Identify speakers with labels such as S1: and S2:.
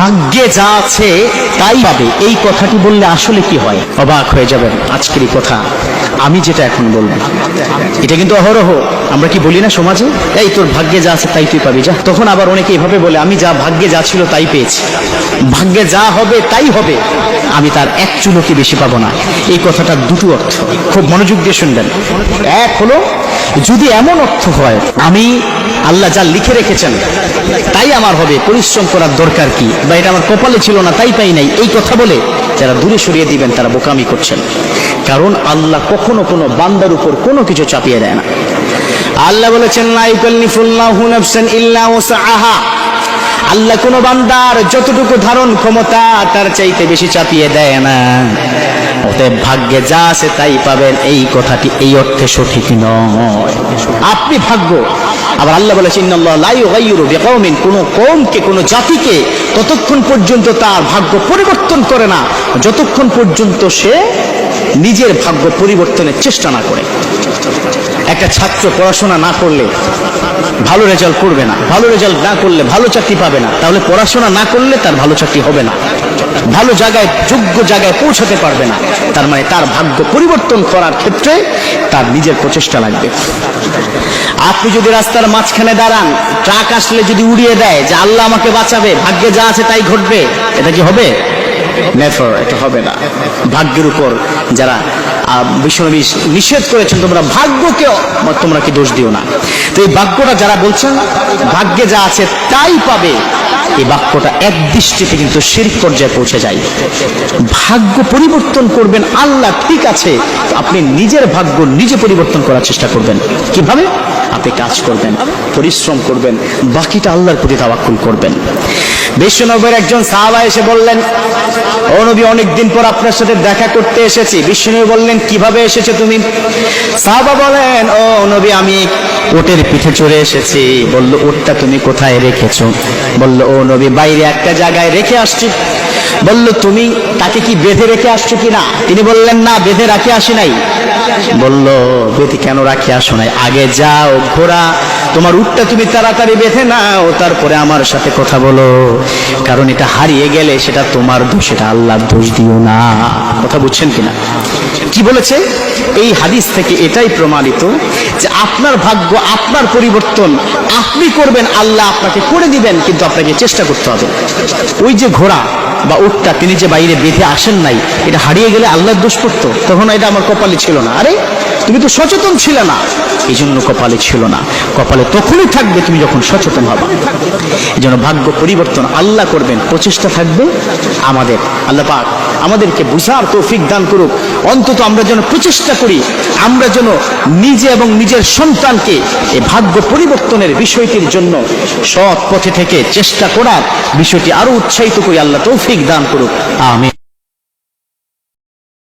S1: ভাগ্যে যা আছে তাই পাবে। এই কথাটি বললে আসলে কি হয়? অবাক হয়ে যাবেন আজকের এই কথা। আমি যেটা এখন বলব, এটা কিন্তু অহরহ। আমরা কি বলি না সমাজে? এই তোর ভাগ্যে যা আছে তাই তুই পাবি। যা, তখন আবার অনেকে এভাবে বলে, আমি যা ভাগ্যে যা ছিল তাই পেয়েছি। ভাগ্যে যা হবে তাই হবে। আমি তার এক চুলোকে বেশি পাবো না। এই কথাটার দুটো অর্থ। খুব মনোযোগ দিয়ে শুনবেন। এক হলো, যদি এমন অর্থ হয়, আমি আল্লাহ যা লিখে রেখেছেন, তাই আমার হবে, পরিশ্রম করার দরকার কি? বা এটা আমার কপালে ছিল না, তাই পাই নাই। এই কথা বলে যারা দূরে সরিয়ে দিবেন, তারা বোকামি করছেন। কারণ আল্লাহ কখনো কোনো বান্দার উপর কোনো কিছু চাপিয়ে দেয় না। আল্লাহ বলেছেন, লা নাফসান ইল্লা ওয়াসআহা আল্লাহ কোন বান্দার যতটুকু ধারণ ক্ষমতা, তার চাইতে বেশি চাপিয়ে দেয় না। ভাগ্যে যা আছে তাই পাবেন। এই কথাটি এই অর্থে সঠিক নয়। আপনি ভাগ্য। আবার আল্লাহ বলেছেন ইন্নাল্লাহ লা ইউগাইয়িরু বিকওমিন। কোন কওমকে, কোন জাতিকে ততক্ষণ পর্যন্ত তার ভাগ্য পরিবর্তন করে না। যতক্ষণ পর্যন্ত সে নিজের ভাগ্য পরিবর্তনের চেষ্টা না করে। একটা ছাত্র পড়াশোনা না করলে ভালো রেজাল্ট করবে না, ভালো রেজাল্ট না করলে ভালো চাকরি পাবে না, তাহলে পড়াশোনা না করলে তার ভালো চাকরি হবে না। ভালো জায়গায়, যোগ্য জায়গায় পৌঁছাতে পারবে না, তার মানে তার ভাগ্য পরিবর্তন করার ক্ষেত্রে তার নিজের প্রচেষ্টা লাগবে। আপনি যদি রাস্তার মাঝখানে দাঁড়ান, ট্রাক আসলে যদি উড়িয়ে দেয়, যে আল্লাহ আমাকে বাঁচাবে, ভাগ্যে যা আছে তাই ঘটবে, এটা কি হবে? এটা হবে না। ভাগ্যের উপর যারা বিশ্বনবী নিষেধ করেছেন, তোমরা ভাগ্যকে তোমরা কি দোষ দিও না। তো এই বাক্যটা যারা বলছেন, ভাগ্যে যা আছে তাই পাবে। এই বাক্যটা এক দৃষ্টিতে কিন্তু শিরিক পর্যায়ে পৌঁছে যায়। ভাগ্য পরিবর্তন করবেন, আল্লাহ ঠিক আছে, আপনি নিজের ভাগ্য নিজে পরিবর্তন করার চেষ্টা করবেন। কীভাবে? আপনি কাজ করবেন, পরিশ্রম করবেন, বাকিটা আল্লাহর প্রতি তাওয়াক্কুল করবেন। বিশ্বনবীর একজন সাহাবা এসে বললেন, ও নবী, অনেকদিন পর আপনার সাথে দেখা করতে এসেছি। বিশ্বনবী বললেন, কীভাবে এসেছ তুমি? সাহাবা বলেন, ও নবী, আমি ওটের পিঠে চড়ে এসেছি। বলল, ওটটা তুমি কোথায় রেখেছো? বলল, ও নবী, বাইরে একটা জায়গায় রেখে আসছি। বলল, তুমি তাকে কি বেঁধে রেখে আসছো কি না তিনি বললেন, না, বেঁধে রাখে আসি নাই। বলল, বেঁধে কেন রাখে আসো নাই? আগে যাও ঘোড়া তোমার উটটা তুমি তাড়াতাড়ি বেঁধে নাও, তারপরে আমার সাথে কথা বলো। কারণ এটা হারিয়ে গেলে সেটা তোমার দোষ, এটা আল্লাহর দোষ দিও না। কথা বুঝছেন কিনা? কি বলেছে? এই হাদিস থেকে এটাই প্রমাণিত যে আপনার ভাগ্য, আপনার পরিবর্তন, আপনি করবেন, আল্লাহ আপনাকে করে দিবেন, কিন্তু আপনাকে চেষ্টা করতে হবে। ওই যে ঘোড়া বা উঠটা তিনি যে বাইরে বেঁধে আসেন নাই, এটা হারিয়ে গেলে আল্লাহর দোষ করতো তখন এটা আমার কপালে ছিল না। আরে, তুমি তো সচেতন ছিল না। এই জন্য কপালে ছিল না। কপালে তখনই থাকবে তুমি যখন সচেতন হবা। এই জন্য ভাগ্য পরিবর্তন আল্লাহ করবেন, প্রচেষ্টা থাকবে আমাদের। আল্লাহ পাক আমাদেরকে বুঝার তৌফিক দান করুক। অন্তত আমরা যেন প্রচেষ্টা করি, আমরা যেন নিজে এবং নিজের সন্তানকে এ ভাগ্য পরিবর্তনের বিষয়টির জন্য সৎ পথে থেকে চেষ্টা করার বিষয়টি আরও উৎসাহিত করি। আল্লাহ তৌফিক দান করুক। আমি